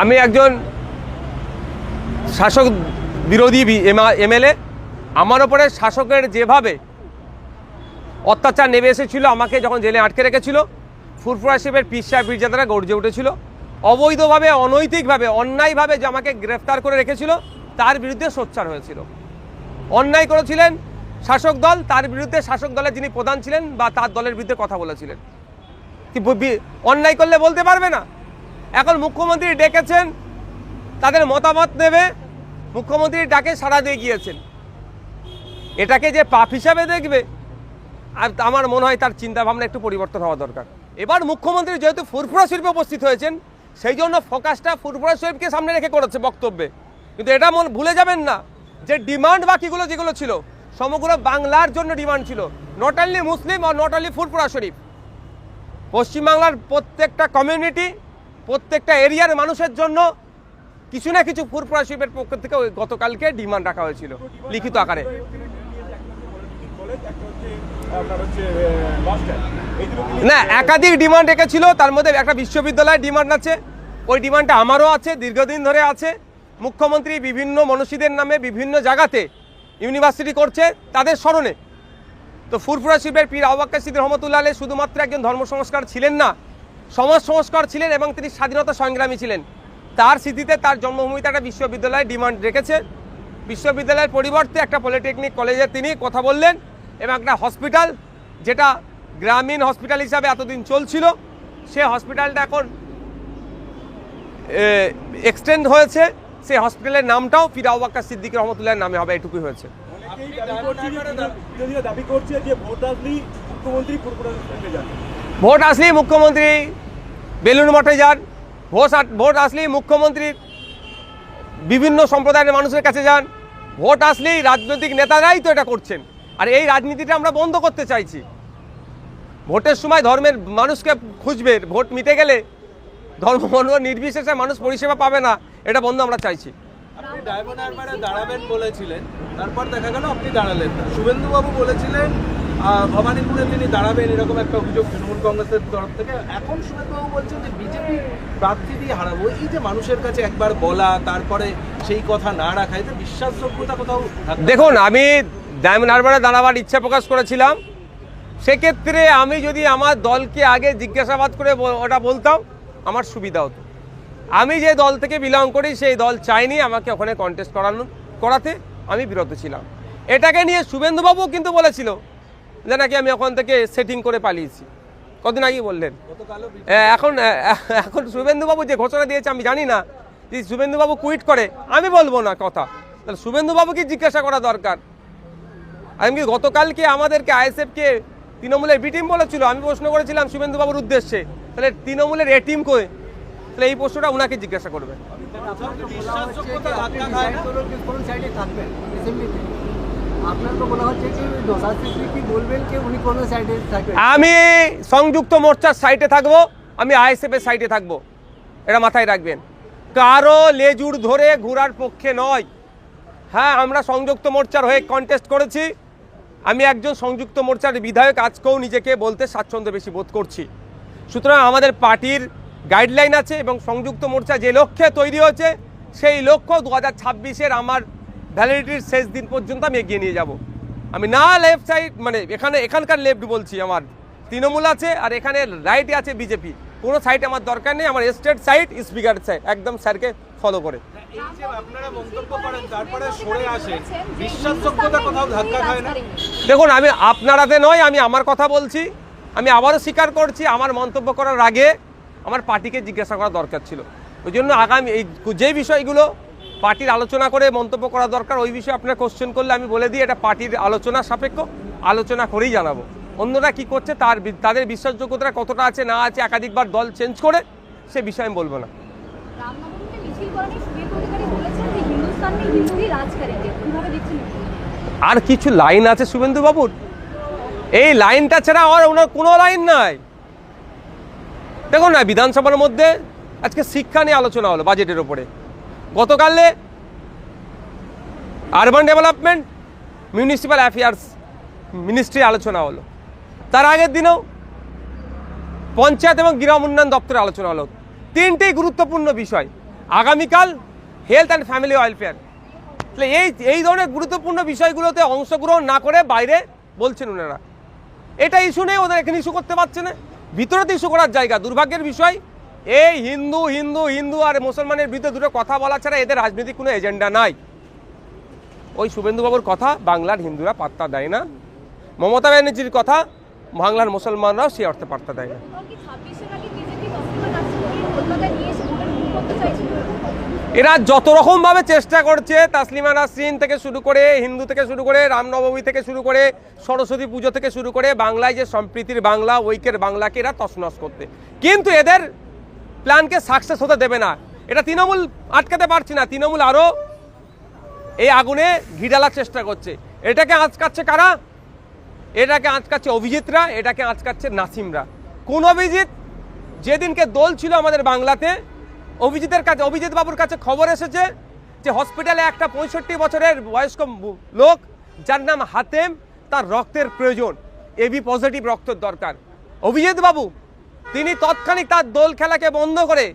আমি একজন শাসক বিরোধী এমএলএ। আমার ওপরে শাসকের যেভাবে অত্যাচার নেমে এসেছিল, আমাকে যখন জেলে আটকে রেখেছিল, ফুরফুরা শিবের পিসা পীরজাদারা গর্জে উঠেছিল। অবৈধভাবে, অনৈতিকভাবে, অন্যায়ভাবে যে আমাকে গ্রেফতার করে রেখেছিল, তার বিরুদ্ধে সোচ্চার হয়েছিল। অন্যায় করেছিলেন শাসক দল, তার বিরুদ্ধে শাসক দলের যিনি প্রধান ছিলেন বা তার দলের বিরুদ্ধে কথা বলেছিলেন। অন্যায় করলে বলতে পারবে না? এখন মুখ্যমন্ত্রী ডেকেছেন, তাদের মতামত নেবে, মুখ্যমন্ত্রী ডাকে সাড়া দিয়ে গিয়েছেন। এটাকে যে পাপ হিসাবে দেখবে, আর আমার মনে হয় তার চিন্তা ভাবনা একটু পরিবর্তন হওয়া দরকার। এবার মুখ্যমন্ত্রী যেহেতু ফুরফুরা শিল্পে উপস্থিত হয়েছেন, সেই জন্য ফোকাসটা ফুরফুরা শরীফকে সামনে রেখে করেছে বক্তব্যে। কিন্তু এটা মন ভুলে যাবেন না যে ডিমান্ড বাকিগুলো যেগুলো ছিল, সমগ্র বাংলার জন্য ডিমান্ড ছিল। নট অনলি মুসলিম আর নট অনলি ফুরফুরা শরীফ। পশ্চিমবাংলার প্রত্যেকটা কমিউনিটি প্রত্যেকটা এরিয়ার মানুষের জন্য কিছু না কিছু ফুরফুরা শরীফের পক্ষ থেকে ওই গতকালকে ডিমান্ড রাখা হয়েছিল, লিখিত আকারে। না, একাধিক ডিমান্ড রেখেছিল, তার মধ্যে একটা বিশ্ববিদ্যালয়ের ডিমান্ড আছে, ওই ডিমান্ডটা আমারও আছে, দীর্ঘদিন ধরে আছে। মুখ্যমন্ত্রী বিভিন্ন মনীষীদের নামে বিভিন্ন জায়গাতে ইউনিভার্সিটি করছে তাদের স্মরণে। তো ফুরফুরা শিবের পীর আবাক্কা সিদ্দিক রহমতুল্লাহ শুধুমাত্র একজন ধর্ম সংস্কার ছিলেন না সমাজ সংস্কার ছিলেন এবং তিনি স্বাধীনতা সংগ্রামী ছিলেন। তার স্মৃতিতে তার জন্মভূমিতে একটা বিশ্ববিদ্যালয় ডিমান্ড রেখেছে। বিশ্ববিদ্যালয়ের পরিবর্তে একটা পলিটেকনিক কলেজে তিনি কথা বললেন এবং একটা হসপিটাল যেটা গ্রামীণ হসপিটাল হিসাবে এতদিন চলছিল। সে হসপিটালটা এখন এক্সটেন্ড হয়েছে। সেই হসপিটালের নামটাও পীর আবাক্কা সিদ্দিক রহমতুল্লাহর নামে হবে এটুকুই হয়েছে। দাবি করছে যে দাবি করছে ভোট আসলেই মুখ্যমন্ত্রী ভোট আসলেই মুখ্যমন্ত্রী বেলুন মঠে যান, ভোট ভোট আসলেই মুখ্যমন্ত্রীর বিভিন্ন সম্প্রদায়ের মানুষের কাছে যান, ভোট আসলেই রাজনৈতিক নেতারাই তো এটা করছেন। আর এই রাজনীতিটা আমরা বন্ধ করতে চাইছি। ভোটের সময় ধর্মের মানুষকে খুঁজবে, ভোট মিটে গেলে ধর্ম নির্বিশেষে মানুষ পরিষেবা পাবে না, এটা বন্ধ আমরা চাইছি। আপনি দাঁড়াবেন বলেছিলেন, তারপর দেখা গেল আপনি দাঁড়ালেন শুভেন্দুবাবু বলেছিলেন ভবানীপুরে তিনি দাঁড়াবেন এরকম একটা অভিযোগ তৃণমূল কংগ্রেসের তরফ থেকে। এখন শুভেন্দুবাবু বলছেন যে বিজেপি প্রার্থী দিয়ে হারাবো। এই যে মানুষের কাছে একবার বলা, তারপরে সেই কথা না রাখা, এতে বিশ্বাসযোগ্যতা কোথাও দেখুন, আমি ডায়মন্ড হারবারে দাঁড়াবার ইচ্ছা প্রকাশ করেছিলাম। সেক্ষেত্রে আমি যদি আমার দলকে আগে জিজ্ঞাসাবাদ করে ওটা বলতাম, আমার সুবিধা হতো। আমি যে দল থেকে বিলং করি, সেই দল চাইনি আমাকে ওখানে কন্টেস্ট করানো করাতে। আমি বিরত ছিলাম। এটাকে নিয়ে শুভেন্দুবাবু কিন্তু বলেছিল যে নাকি আমি ওখান থেকে সেটিং করে পালিয়েছি। কদিন আগেই বললেন। এখন এখন শুভেন্দুবাবু যে ঘোষণা দিয়েছে আমি জানি না যে শুভেন্দুবাবু কুইট করে আমি বলব না কথা। তাহলে শুভেন্দুবাবুকে জিজ্ঞাসা করা দরকার। আমি কি গতকালকে আমাদেরকে আইএসএফকে তৃণমূলের বি টিম বলেছিল? আমি প্রশ্ন করেছিলাম শুভেন্দুবাবুর উদ্দেশ্যে। তাহলে তৃণমূলের এ টিম কই? তাহলে এই প্রশ্নটা ওনাকে জিজ্ঞাসা করবে আমি সংযুক্ত মোর্চার সাইটে থাকব, আমি আইএসএফ এর সাইটে থাকব। এটা মাথায় রাখবেন। কারও লেজুর ধরে ঘোরার পক্ষে নয়। হ্যাঁ আমরা সংযুক্ত মোর্চার হয়ে কন্টেস্ট করেছি। আমি একজন সংযুক্ত মোর্চার বিধায়ক, আজকেও নিজেকে বলতে স্বাচ্ছন্দ্য বেশি বোধ করছি। সুতরাং আমাদের পার্টির গাইডলাইন আছে এবং সংযুক্ত মোর্চা যে লক্ষ্যে তৈরি হয়েছে, সেই লক্ষ্য দু হাজার আমার ভ্যালিডিটির শেষ দিন পর্যন্ত আমি এগিয়ে নিয়ে যাব। আমি না লেফট সাইড মানে এখানে এখানকার লেফট বলছি আমার। তৃণমূল আছে আর এখানে রাইটে আছে বিজেপি কোনো সাইড আমার দরকার নেই আমার স্টেট সাইড স্পিকার সাইড একদম স্যারকে ফলো করে। দেখুন আমি আপনারাতে নয় আমি আমার কথা বলছি। আমি আবারও স্বীকার করছি আমার মন্তব্য করার আগে আমার পার্টিকে জিজ্ঞাসা করা দরকার ছিল। ওই জন্য আগামী এই যে বিষয়গুলো পার্টির আলোচনা করে মন্তব্য করা দরকার। ওই বিষয়ে আপনার কোশ্চেন করলে আমি বলে দিই এটা পার্টির আলোচনা সাপেক্ষ। আলোচনা করেই জানাব। অন্যরা কি করছে তার তাদের বিশ্বাসযোগ্যতা কতটা আছে না আছে একাধিকবার দল চেঞ্জ করে সে বিষয়ে আমি বলব না। আর কিছু লাইন আছে শুভেন্দুবাবুর? এই লাইনটা ছাড়া আর ওনার কোনো লাইন নাই। দেখুন না বিধানসভার মধ্যে আজকে শিক্ষা নিয়ে আলোচনা হলো বাজেটের ওপরে গতকালে urban development municipal affairs ministry আলোচনা হলো। তার আগের দিনেও পঞ্চায়েত এবং গ্রাম উন্নয়ন দপ্তরে আলোচনা হলো। তিনটেই গুরুত্বপূর্ণ বিষয়, আগামীকাল হেলথ অ্যান্ড ফ্যামিলি ওয়েলফেয়ার তাহলে এই এই ধরনের গুরুত্বপূর্ণ বিষয়গুলোতে অংশগ্রহণ না করে বাইরে বলছেন ওনারা এটা ইস্যু নেই ওদের এখানে ইস্যু করতে পারছে না। ভিতরে তো ইস্যু করার জায়গা, দুর্ভাগ্যের বিষয় এই হিন্দু হিন্দু হিন্দু আর মুসলমানের বিরুদ্ধে দুটো কথা বলা ছাড়া এদের রাজনৈতিক কোনো এজেন্ডা নাই। ওই শুভেন্দুবাবুর কথা বাংলার হিন্দুরা পাত্তা দেয় না। মমতা ব্যানার্জির কথা বাংলার মুসলমানরাও সে অর্থে পাত্তা দেয় না। এরা যত রকমভাবে চেষ্টা করছে তাসলিমা নাসরিন থেকে শুরু করে হিন্দু থেকে শুরু করে রামনবমী থেকে শুরু করে সরস্বতী পুজো থেকে শুরু করে বাংলায় যে সম্প্রীতির বাংলা ঐক্যের বাংলাকে এরা তছনছ করতে। কিন্তু এদের প্ল্যানকে সাকসেস হতে দেবে না। এটা তৃণমূল আটকাতে পারছে না। তৃণমূল আরও এই আগুনে ঘি ঢালার চেষ্টা করছে। এটাকে আঁচকাচ্ছে কারা? এটাকে আঁচকাচ্ছে অভিজিৎরা, এটাকে আঁচকাচ্ছে নাসিমরা। কোন অভিজিৎ? যেদিনকে দোল ছিল আমাদের বাংলাতে, অভিজিতের কাছে অভিজিৎ বাবুর কাছে খবর এসেছে যে হসপিটালে একটা পঁয়ষট্টি বছরের বয়স্ক লোক, যার নাম হাতেম, তার রক্তের প্রয়োজন। এবি পজিটিভ রক্তের দরকার। অভিজিৎ বাবু তিনি তৎক্ষণিক তার দোল খেলাকে বন্ধ করে